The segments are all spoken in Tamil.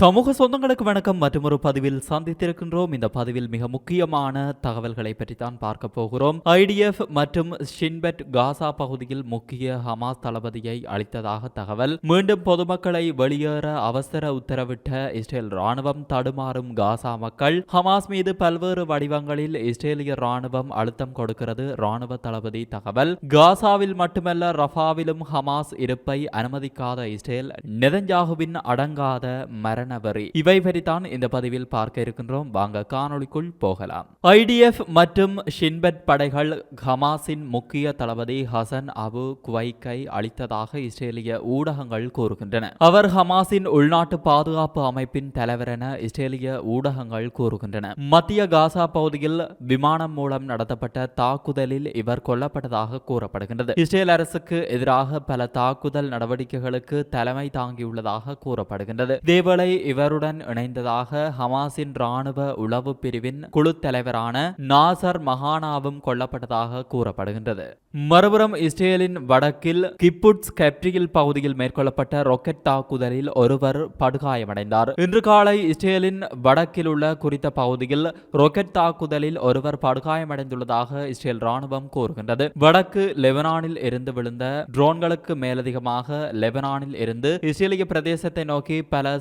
சமூக சொந்தங்களுக்கு வணக்கம். மற்றும் ஒரு பதிவில் சந்தித்திருக்கின்றோம். இந்த பதிவில் மிக முக்கியமான தகவல்களை பற்றி தான் பார்க்க போகிறோம். ஐடிஎஃப் மற்றும் ஷின்பெட் காசா பகுதியில் முக்கிய ஹமாஸ் தளபதியை அளித்ததாக தகவல். மீண்டும் பொதுமக்களை வெளியேற அவசர உத்தரவிட்ட இஸ்ரேல் ராணுவம் தடுமாறும் காசா மக்கள். ஹமாஸ் மீது பல்வேறு வடிவங்களில் இஸ்ரேலிய ராணுவம் அழுத்தம் கொடுக்கிறது ராணுவ தளபதி தகவல். காசாவில் மட்டுமல்ல ரஃபாவிலும் ஹமாஸ் இருப்பை அனுமதிக்காத இஸ்ரேல். நெதஞ்சாகுவின் அடங்காத மரணவரி இவை பற்றித்தான் இந்த பதிவில் பார்க்க இருக்கின்றோம். வாங்க காணொளிக்குள் போகலாம். ஐடிஎஃப் மற்றும் ஷின்பெட் படைகள் ஹமாஸின் முக்கிய தளபதி ஹசன் அபு குவைக்கை அளித்ததாக இஸ்ரேலிய ஊடகங்கள் கூறுகின்றன. அவர் ஹமாஸின் உள்நாட்டு பாதுகாப்பு அமைப்பின் தலைவர் என இஸ்ரேலிய ஊடகங்கள் கூறுகின்றன. மத்திய காசா பகுதியில் விமானம் மூலம் நடத்தப்பட்ட தாக்குதலில் இவர் கொல்லப்பட்டதாக கூறப்படுகின்றது. இஸ்ரேல் அரசுக்கு எதிராக பல தாக்குதல் நடவடிக்கைகளுக்கு தலைமை தாங்கியுள்ளதாக கூறப்படுகின்றது. இதேவேளை இவருடன் இணைந்ததாக ஹமாஸின் ராணுவ உளவு பிரிவின் குழு தலைவரான நாசர் மகானாவும் கொல்லப்பட்டதாக கூறப்படுகின்றது. மறுபுறம் இஸ்ரேலின் வடக்கில் கிப்புட்ஸ் கெப்ரியில் பகுதியில் மேற்கொள்ளப்பட்ட ராக்கெட் தாக்குதலில் ஒருவர் படுகாயமடைந்தார். இன்று காலை இஸ்ரேலின் வடக்கில் உள்ள குறித்த பகுதியில் ராக்கெட் தாக்குதலில் ஒருவர் படுகாயமடைந்துள்ளதாக இஸ்ரேல் ராணுவம் கூறுகின்றது. வடக்கு லெபனானில் இருந்து விழுந்த ட்ரோன்களுக்கு மேலதிகமாக லெபனானில் இருந்து இஸ்ரேலிய பிரதேசத்தை நோக்கி பல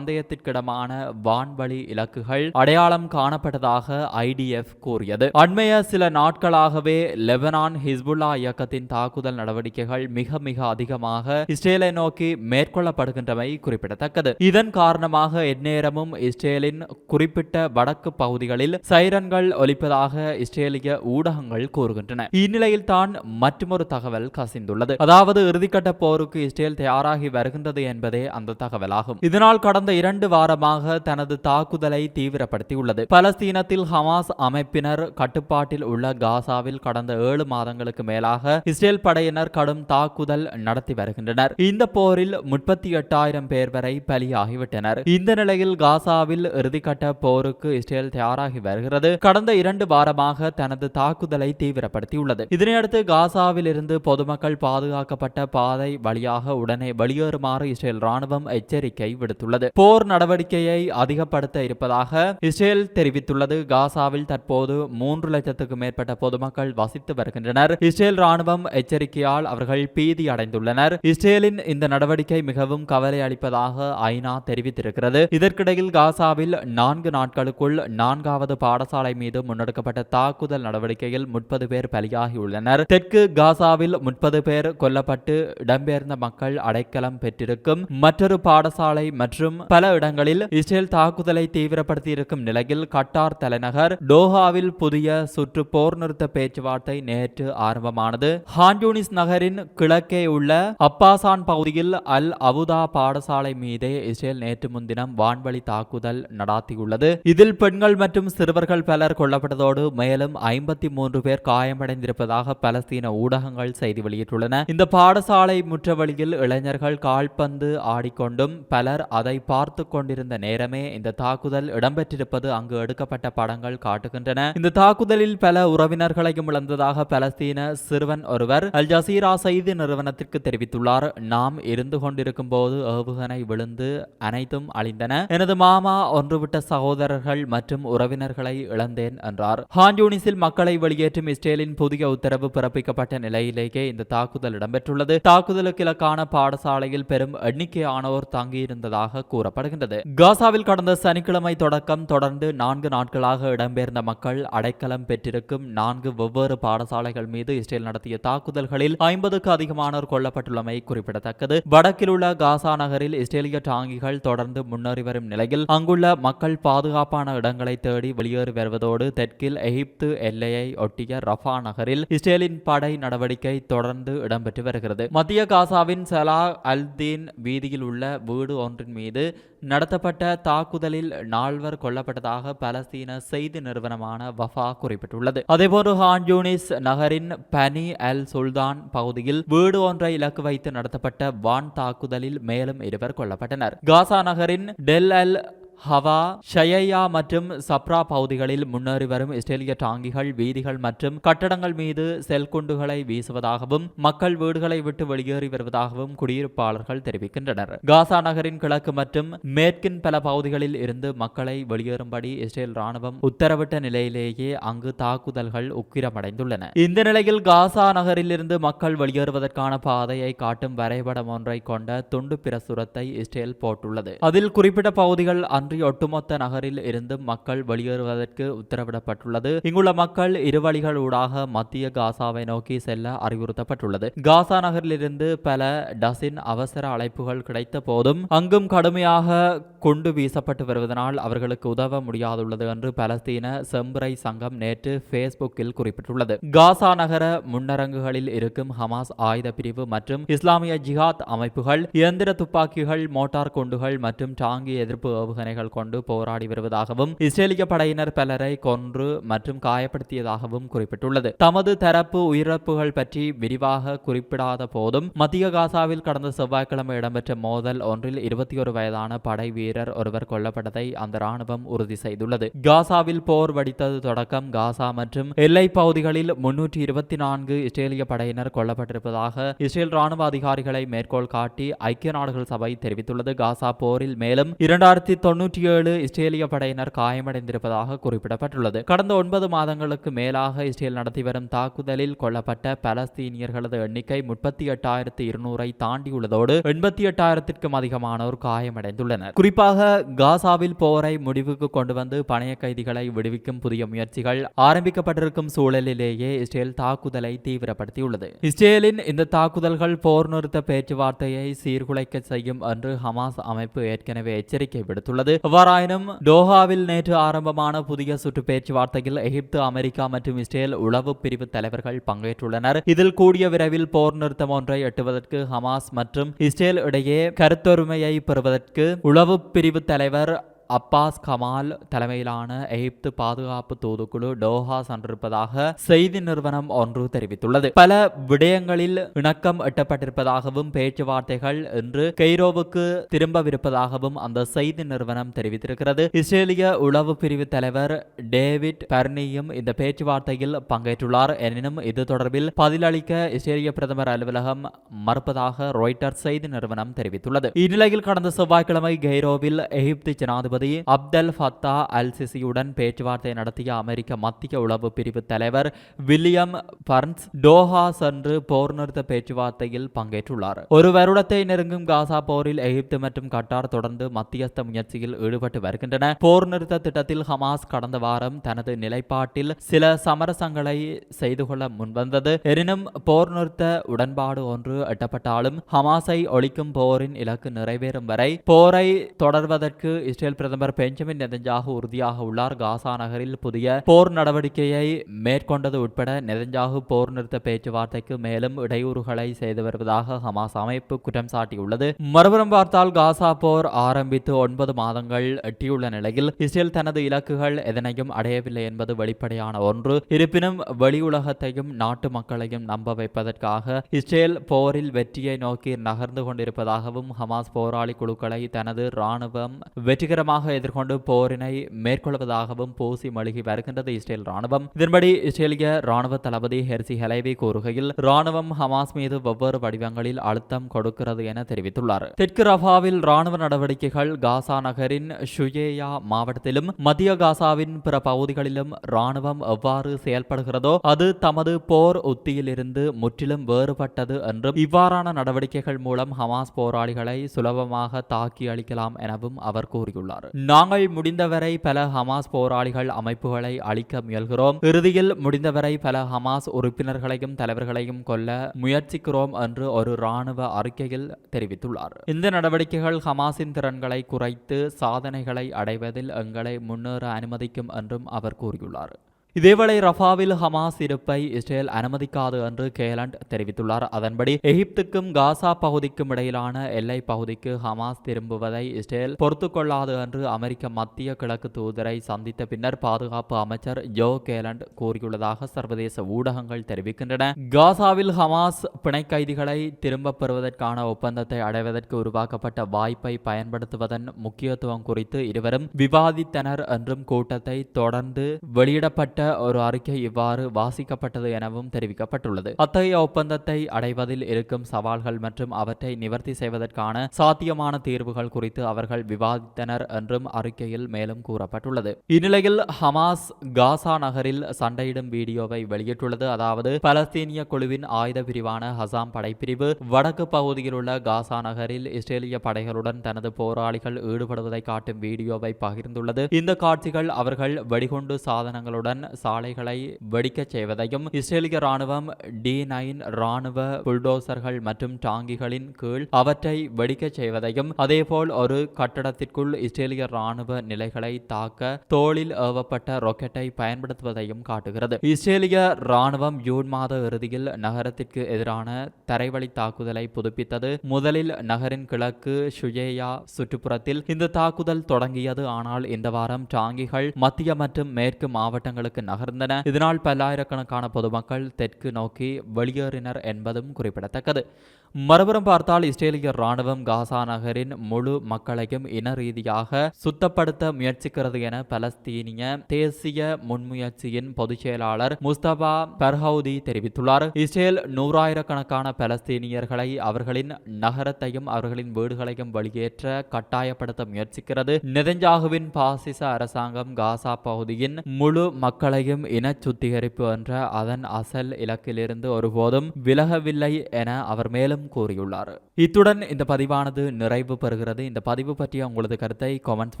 சந்தேகத்திற்கிடமான வான்வழி இலக்குகள் அடையாளம் காணப்பட்டதாக ஐடிஎஃப் கூறியது. அண்மைய சில நாட்களாகவே லெபனான் ஹிஸ்புல்லா இயக்கத்தின் தாக்குதல் நடவடிக்கைகள் மிக மிக அதிகமாக இஸ்ரேலை நோக்கி மேற்கொள்ளப்படுகின்றமை குறிப்பிடத்தக்கது. இதன் காரணமாக எந்நேரமும் இஸ்ரேலின் குறிப்பிட்ட வடக்கு பகுதிகளில் சைரன்கள் ஒலிப்பதாக இஸ்ரேலிய ஊடகங்கள் கூறுகின்றன. இந்நிலையில் தான் மற்றொரு தகவல் கசிந்துள்ளது. அதாவது இறுதிக்கட்ட போருக்கு இஸ்ரேல் தயாராகி வருகின்றது என்பதே அந்த தகவலாகும். இதனால் கடந்த இரண்டு இரண்டு வாரமாக தனது தாக்குதலை தீவிரப்படுத்தியுள்ளது. பலஸ்தீனத்தில் ஹமாஸ் அமைப்பினர் கட்டுப்பாட்டில் உள்ள காசாவில் கடந்த ஏழு மாதங்களுக்கு மேலாக இஸ்ரேல் படையினர் கடும் தாக்குதல் நடத்தி வருகின்றனர். இந்த போரில் முப்பத்தி எட்டாயிரம் பேர் வரை பலியாகிவிட்டனர். இந்த நிலையில் காசாவில் இறுதிக்கட்ட போருக்கு இஸ்ரேல் தயாராகி வருகிறது. கடந்த இரண்டு வாரமாக தனது தாக்குதலை தீவிரப்படுத்தியுள்ளது. இதனையடுத்து காசாவில் இருந்து பொதுமக்கள் பாதுகாக்கப்பட்ட பாதை வழியாக உடனே வெளியேறுமாறு இஸ்ரேல் ராணுவம் எச்சரிக்கை விடுத்துள்ளது. போர் போர் நடவடிக்கையை அதிகப்படுத்த இருப்பதாக இஸ்ரேல் தெரிவித்துள்ளது. காசாவில் தற்போது மூன்று லட்சத்துக்கு மேற்பட்ட பொதுமக்கள் வசித்து வருகின்றனர். இஸ்ரேல் ராணுவம் எச்சரிக்கையால் அவர்கள் பீதி அடைந்துள்ளனர். இஸ்ரேலின் இந்த நடவடிக்கை மிகவும் கவலை அளிப்பதாக ஐநா தெரிவித்திருக்கிறது. இதற்கிடையில் காசாவில் நான்கு நாட்களுக்குள் நான்காவது பாடசாலை மீது முன்னெடுக்கப்பட்ட தாக்குதல் நடவடிக்கையில் முப்பது பேர் பலியாகியுள்ளனர். தெற்கு காசாவில் முப்பது பேர் கொல்லப்பட்டு இடம்பெயர்ந்த மக்கள் அடைக்கலம் பெற்றிருக்கும் மற்றொரு பாடசாலை மற்றும் பல இடங்களில் இஸ்ரேல் தாக்குதலை தீவிரப்படுத்தியிருக்கும் நிலையில் கட்டார் தலைநகர் டோஹாவில் புதிய சுற்று போர் நிறுத்த பேச்சுவார்த்தை நேற்று ஆரம்பமானது. ஹான்யூனிஸ் நகரின் கிழக்கே உள்ள அப்பாசான் பகுதியில் அல் அவுதா பாடசாலை மீதே இஸ்ரேல் நேற்று முன்தினம் வான்வழி தாக்குதல் நடாத்தியுள்ளது. இதில் பெண்கள் மற்றும் சிறுவர்கள் பலர் கொல்லப்பட்டதோடு மேலும் ஐம்பத்தி மூன்று பேர் காயமடைந்திருப்பதாக பலஸ்தீன ஊடகங்கள் செய்தி வெளியிட்டுள்ளன. இந்த பாடசாலை முற்றவழியில் இளைஞர்கள் கால்பந்து ஆடிக்கொண்டும் பலர் அதை பார்த்து கொண்டிருந்த நேரமே இந்த தாக்குதல் இடம்பெற்றிருப்பது அங்கு எடுக்கப்பட்ட படங்கள் காட்டுகின்றன. இந்த தாக்குதலில் பல உறவினர்களையும் இழந்ததாக பலஸ்தீன சிறுவன் ஒருவர் அல் ஜசீரா செய்தி நிறுவனத்திற்கு தெரிவித்துள்ளார். நாம் இருந்து கொண்டிருக்கும் போது ஏவுகணை விழுந்து அனைத்தும் அழிந்தன. எனது மாமா ஒன்றுவிட்ட சகோதரர்கள் மற்றும் உறவினர்களை இழந்தேன் என்றார். ஹான்யூனிஸில் மக்களை வெளியேற்றும் இஸ்ரேலின் புதிய உத்தரவு பிறப்பிக்கப்பட்ட நிலையிலேயே இந்த தாக்குதல் இடம்பெற்றுள்ளது. தாக்குதலுக்கு இலக்கான பாடசாலையில் பெரும் எண்ணிக்கையானோர் தங்கியிருந்ததாக வருகின்றது. காசாவில் கடந்த சனிக்கிழமை தொடக்கம் தொடர்ந்து நான்கு நாட்களாக இடம்பெயர்ந்த மக்கள் அடைக்கலம் பெற்றிருக்கும் நான்கு வெவ்வேறு பாடசாலைகள் மீது இஸ்ரேல் நடத்திய தாக்குதல்களில் ஐம்பதுக்கு அதிகமானோர் கொல்லப்பட்டுள்ளமை குறிப்பிடத்தக்கது. வடக்கில் உள்ள காசா நகரில் இஸ்ரேலிய டாங்கிகள் தொடர்ந்து முன்னேறி வரும் நிலையில் அங்குள்ள மக்கள் பாதுகாப்பான இடங்களை தேடி வெளியேறி வருவதோடு தெற்கில் எகிப்து எல்லையை ஒட்டிய ரஃபா நகரில் இஸ்ரேலின் படை நடவடிக்கை தொடர்ந்து இடம்பெற்று வருகிறது. மத்திய காசாவின் சலா அல்தீன் வீதியில் உள்ள வீடு ஒன்றின் மீது நடத்தப்பட்ட தாக்குதலில் நால்வர் கொல்லப்பட்டதாக பலஸ்தீன செய்தி நிறுவனமான வஃபா குறிப்பிட்டுள்ளது. அதேபோன்று ஹான்யூனிஸ் நகரின் பனி அல் சுல்தான் பகுதியில் வீடு ஒன்றை இலக்கு வைத்து நடத்தப்பட்ட வான் தாக்குதலில் மேலும் இருவர் கொல்லப்பட்டனர். காசா நகரின் டெல் அல் ஹவா ஷயையா மற்றும் சப்ரா பகுதிகளில் முன்னேறி வரும் இஸ்ரேலிய டாங்கிகள் வீதிகள் மற்றும் கட்டடங்கள் மீது செல்குண்டுகளை வீசுவதாகவும் மக்கள் வீடுகளை விட்டு வெளியேறி வருவதாகவும் குடியிருப்பாளர்கள் தெரிவிக்கின்றனர். காசா நகரின் கிழக்கு மற்றும் மேற்கின் பல பகுதிகளில் இருந்து மக்களை வெளியேறும்படி இஸ்ரேல் ராணுவம் உத்தரவிட்ட நிலையிலேயே அங்கு தாக்குதல்கள் உக்கிரமடைந்துள்ளன. இந்த நிலையில் காசா நகரிலிருந்து மக்கள் வெளியேறுவதற்கான பாதையை காட்டும் வரைபடம் ஒன்றை கொண்ட துண்டு பிரசுரத்தை இஸ்ரேல் போட்டுள்ளது. அதில் குறிப்பிட்ட பகுதிகள் அன்றி ஒட்டுமொத்த நகரில் இருந்து மக்கள் வெளியேறுவதற்கு உத்தரவிடப்பட்டுள்ளது. இங்குள்ள மக்கள் இரு வழிகள் ஊடாக மத்திய காசாவை நோக்கி செல்ல அறிவுறுத்தப்பட்டுள்ளது. காசா நகரிலிருந்து பல டசின் அவசர அழைப்புகள் கிடைத்த போதும் அங்கும் கடுமையாக கொண்டு வீசப்பட்டு வருவதனால் அவர்களுக்கு உதவ முடியாதுள்ளது என்று பலஸ்தீன செம்புரை சங்கம் நேற்று பேஸ்புக்கில் குறிப்பிட்டுள்ளது. காசா நகர முன்னரங்குகளில் இருக்கும் ஹமாஸ் ஆயுத பிரிவு மற்றும் இஸ்லாமிய ஜிஹாத் அமைப்புகள் இயந்திர துப்பாக்கிகள் மோட்டார் குண்டுகள் மற்றும் டாங்கி எதிர்ப்பு ஏவுகணைகள் கொண்டு போராடி வருவதாகவும் இஸ்ரேலிய படையினர் பலரை கொன்று மற்றும் காயப்படுத்தியதாகவும் குறிப்பிட்டுள்ளது. தமது தரப்பு உயிரிழப்புகள் பற்றி விரிவாக குறிப்பிடாத போதும் மத்திய காசாவில் கடந்த செவ்வாய்க்கிழமை இடம்பெற்ற மோதல் ஒன்றில் இருபத்தி ஒரு வயதான படை வீரர் ஒருவர் கொல்லப்பட்டதை அந்த ராணுவம் உறுதி செய்துள்ளது. காசாவில் போர் வடித்தது தொடக்கம் காசா மற்றும் எல்லை பகுதிகளில் முன்னூற்றி இருபத்தி நான்கு இஸ்ரேலிய படையினர் கொல்லப்பட்டிருப்பதாக இஸ்ரேல் ராணுவ அதிகாரிகளை மேற்கோள் காட்டி ஐக்கிய நாடுகள் சபை தெரிவித்துள்ளது. காசா போரில் மேலும் இரண்டாயிரத்தி தொன்னூற்றி ஏழு இஸ்ரேலிய படையினர் காயமடைந்திருப்பதாக குறிப்பிடப்பட்டுள்ளது. கடந்த ஒன்பது மாதங்களுக்கு மேலாக இஸ்ரேல் நடத்தி வரும் தாக்குதலில் கொல்லப்பட்ட பலஸ்தீனியர்களது எண்ணிக்கை முப்பத்தி எட்டாயிரத்து இருநூறை தாண்டியுள்ளதோடு எண்பத்தி எட்டாயிரத்திற்கும் அதிகமானோர் காயமடைந்துள்ளனர். குறிப்பாக காசாவில் போரை முடிவுக்கு கொண்டு வந்து பணைய கைதிகளை விடுவிக்கும் புதிய முயற்சிகள் ஆரம்பிக்கப்பட்டிருக்கும் சூழலிலேயே இஸ்ரேல் தாக்குதலை தீவிரப்படுத்தியுள்ளது. இஸ்ரேலின் இந்த தாக்குதல்கள் போர் நிறுத்த பேச்சுவார்த்தையை சீர்குலைக்க செய்யும் என்று ஹமாஸ் அமைப்பு ஏற்கனவே எச்சரிக்கை விடுத்துள்ளது. எவ்வாறாயினும் டோஹாவில் நேற்று ஆரம்பமான புதிய சுற்று பேச்சுவார்த்தையில் எகிப்து அமெரிக்கா மற்றும் இஸ்ரேல் உளவு பிரிவு தலைவர்கள் பங்கேற்றுள்ளனர் இதில் கூடிய விரைவில் போர் நிறுத்தம் ஒன்றை எட்டுவதற்கு ஹமாஸ் மற்றும் இஸ்ரேல் இடையே கருத்தொருமையை பெறுவதற்கு உளவு பிரிவு தலைவர் அப்பாஸ் கமால் தலைமையிலான எகிப்து பாதுகாப்பு தூதுக்குழு டோஹா சென்றிருப்பதாக செய்தி நிறுவனம் ஒன்று தெரிவித்துள்ளது. பல விடயங்களில் இணக்கம் எட்டப்பட்டிருப்பதாகவும் பேச்சுவார்த்தைகள் இன்று கெய்ரோவுக்கு திரும்பவிருப்பதாகவும் அந்த செய்தி நிறுவனம் தெரிவித்திருக்கிறது. இஸ்ரேலிய உளவு பிரிவு தலைவர் டேவிட் பர்னியும் இந்த பேச்சுவார்த்தையில் பங்கேற்றுள்ளார். எனினும் இது தொடர்பில் பதிலளிக்க இஸ்ரேலிய பிரதமர் அலுவலகம் மறுப்பதாக ராய்ட்டர் செய்தி நிறுவனம் தெரிவித்துள்ளது. இந்நிலையில் கடந்த செவ்வாய்க்கிழமை கெய்ரோவில் எகிப்து ஜனாதிபதி ஜனாதிபதி அப்தல் ஃபத்தா அல் சிசியுடன் பேச்சுவார்த்தை நடத்திய அமெரிக்க மத்திய உளவு பிரிவு தலைவர் வில்லியம் பர்ன்ஸ் டோஹா சென்று போர் நிறுத்த பேச்சுவார்த்தையில் பங்கேற்றுள்ளார். ஒரு வருடத்தை நெருங்கும் காசா போரில் எகிப்து மற்றும் கட்டார் தொடர்ந்து மத்தியஸ்த முயற்சியில் ஈடுபட்டு வருகின்றன. போர் நிறுத்த திட்டத்தில் ஹமாஸ் கடந்த வாரம் தனது நிலைப்பாட்டில் சில சமரசங்களை செய்து கொள்ள முன்வந்தது. எனினும் போர் நிறுத்த உடன்பாடு ஒன்று எட்டப்பட்டாலும் ஹமாஸை ஒழிக்கும் போரின் இலக்கு நிறைவேறும் வரை போரை தொடர்வதற்கு இஸ்ரேல் பிரதமர் பெஞ்சமின் நெதஞ்சாகு உறுதியாக உள்ளார். காசா நகரில் புதிய போர் நடவடிக்கையை மேற்கொண்டது உட்பட நெதஞ்சாகு போர் நிறுத்த பேச்சுவார்த்தைக்கு மேலும் இடையூறுகளை செய்து வருவதாக ஹமாஸ் அமைப்பு குற்றம் சாட்டியுள்ளது. மறுபுறம் பார்த்தால் காசா போர் ஆரம்பித்து ஒன்பது மாதங்கள் எட்டியுள்ள நிலையில் இஸ்ரேல் தனது இலக்குகள் எதனையும் அடையவில்லை என்பது வெளிப்படையான ஒன்று. இருப்பினும் வெளியுலகத்தையும் நாட்டு மக்களையும் நம்ப வைப்பதற்காக இஸ்ரேல் போரில் வெற்றியை நோக்கி நகர்ந்து கொண்டிருப்பதாகவும் ஹமாஸ் போராளி குழுக்களை தனது ராணுவம் வெற்றிகரமாக கடுமையாக எதிர்கொண்டு போரினை மேற்கொள்வதாகவும் பூசி மழுகி வருகின்றது இஸ்ரேல் ராணுவம் இதன்படி இஸ்ரேலிய ராணுவ தளபதி ஹெர்சி ஹெலைவி கூறுகையில் ராணுவம் ஹமாஸ் மீது வெவ்வேறு வடிவங்களில் அழுத்தம் கொடுக்கிறது என தெரிவித்துள்ளார். தெற்கு ரஃபாவில் ராணுவ நடவடிக்கைகள் காசா நகரின் ஷுயேயா மாவட்டத்திலும் மத்திய காசாவின் பிற பகுதிகளிலும் ராணுவம் எவ்வாறு செயல்படுகிறதோ அது தமது போர் உத்தியிலிருந்து முற்றிலும் வேறுபட்டது என்றும் இவ்வாறான நடவடிக்கைகள் மூலம் ஹமாஸ் போராளிகளை சுலபமாக தாக்கி அளிக்கலாம் எனவும் அவர் கூறியுள்ளார். நாங்கள் முடிந்தவரை பல ஹமாஸ் போராளிகள் அமைப்புகளை அழிக்க முயல்கிறோம். இறுதியில் முடிந்தவரை பல ஹமாஸ் உறுப்பினர்களையும் தலைவர்களையும் கொல்ல முயற்சிக்கிறோம் என்று ஒரு ராணுவ அறிக்கையில் தெரிவித்துள்ளார். இந்த நடவடிக்கைகள் ஹமாஸின் திறன்களை குறைத்து சாதனைகளை அடைவதில் எங்களை முன்னேற அனுமதிக்கும் என்றும் அவர் கூறியுள்ளார். இதேவேளை ரஃபாவில் ஹமாஸ் இருப்பை இஸ்ரேல் அனுமதிக்காது என்று கேலண்ட் தெரிவித்துள்ளார். அதன்படி எகிப்துக்கும் காசா பகுதிக்கும் இடையிலான எல்லை பகுதிக்கு ஹமாஸ் திரும்புவதை இஸ்ரேல் பொறுத்துக் கொள்ளாது என்று அமெரிக்க மத்திய கிழக்கு தூதரை சந்தித்த பின்னர் பாதுகாப்பு அமைச்சர் ஜோ கேலண்ட் கூறியுள்ளதாக சர்வதேச ஊடகங்கள் தெரிவிக்கின்றன. காசாவில் ஹமாஸ் பிணை கைதிகளை திரும்பப் பெறுவதற்கான ஒப்பந்தத்தை அடைவதற்கு உருவாக்கப்பட்ட வாய்ப்பை பயன்படுத்துவதன் முக்கியத்துவம் குறித்து இருவரும் விவாதித்தனர் என்றும் கூட்டத்தை தொடர்ந்து வெளியிடப்பட்ட ஒரு அறிக்கை இவ்வாறு வாசிக்கப்பட்டது எனவும் தெரிவிக்கப்பட்டுள்ளது. அத்தகைய ஒப்பந்தத்தை அடைவதில் இருக்கும் சவால்கள் மற்றும் அவற்றை நிவர்த்தி செய்வதற்கான சாத்தியமான தீர்வுகள் குறித்து அவர்கள் விவாதித்தனர் என்றும் அறிக்கையில் மேலும் கூறப்பட்டுள்ளது. இந்நிலையில் ஹமாஸ் காசா நகரில் சண்டையிடும் வீடியோவை வெளியிட்டுள்ளது. அதாவது பலஸ்தீனிய குழுவின் ஆயுத பிரிவான ஹசாம் படைப்பிரிவு வடக்கு பகுதியில் உள்ள காசா நகரில் இஸ்ரேலிய படைகளுடன் தனது போராளிகள் ஈடுபடுவதை காட்டும் வீடியோவை பகிர்ந்துள்ளது. இந்த காட்சிகள் அவர்கள் வெடிகுண்டு சாதனங்களுடன் சாலைகளை வெடிக்கச் செய்வதையும் இஸ்ரேலிய ராணுவம் டி நைன் ராணுவ புல்டோசர்கள் மற்றும் டாங்கிகளின் கீழ் அவற்றை வெடிக்கச் செய்வதையும் அதேபோல் ஒரு கட்டடத்திற்குள் இஸ்ரேலிய ராணுவ நிலைகளை தாக்க தோளில் ஏவப்பட்ட ராக்கெட்டை பயன்படுத்துவதையும் காட்டுகிறது. இஸ்ரேலிய ராணுவம் ஜூன் மாத இறுதியில் நகரத்திற்கு எதிரான தரைவழி தாக்குதலை புதுப்பித்தது. முதலில் நகரின் கிழக்கு ஷுஜேயா சுற்றுப்புறத்தில் இந்த தாக்குதல் தொடங்கியது. ஆனால் இந்த வாரம் டாங்கிகள் மத்திய மற்றும் மேற்கு மாவட்டங்களுக்கு நகர்ந்தன. இதனால் பல்லாயிரக்கணக்கான பொதுமக்கள் தெற்கு நோக்கி வெளியேறினர் என்பதும் குறிப்பிடத்தக்கது. மறுபுறம் பார்த்தால் இஸ்ரேலிய ராணுவம் காசா நகரின் முழு மக்களையும் இன ரீதியாக சுத்தப்படுத்த முயற்சிக்கிறது என பலஸ்தீனிய தேசிய முன்முயற்சியின் பொதுச் செயலாளர் முஸ்தபா பர்ஹவுதி தெரிவித்துள்ளார். இஸ்ரேல் நூறாயிரக்கணக்கான பலஸ்தீனியர்களை அவர்களின் நகரத்தையும் அவர்களின் வீடுகளையும் வெளியேற்ற கட்டாயப்படுத்த முயற்சிக்கிறது. நெதஞ்சாகுவின் பாசிச அரசாங்கம் காசா பகுதியின் முழு மக்கள் மக்களையும் இன சுத்திகரிப்பு என்ற அதன் அசல் இலக்கிலிருந்து ஒருபோதும் விலகவில்லை என அவர் மேலும் கூறியுள்ளார். இத்துடன் இந்த பதிவானது நிறைவு பெறுகிறது. இந்த பதிவு பற்றிய உங்களது கருத்தை கமெண்ட்ஸ்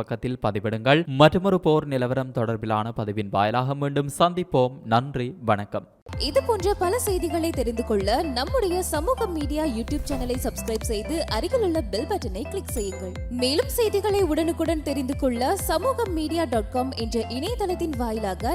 பக்கத்தில் பதிவிடுங்கள். மற்றொரு போர் நிலவரம் தொடர்பிலான பதிவின் வாயிலாக மீண்டும் சந்திப்போம். நன்றி வணக்கம். இது போன்ற பல செய்திகளை தெரிந்து கொள்ள நம்முடைய சமூக மீடியா யூடியூப் சேனலை சப்ஸ்கிரைப் செய்து அருகிலுள்ள பெல் பட்டனை கிளிக் செய்யுங்கள். மேலும் செய்திகளை உடனுக்குடன் தெரிந்து கொள்ள சமூக மீடியா டாட் காம் என்ற இணையதளத்தின் வாயிலாக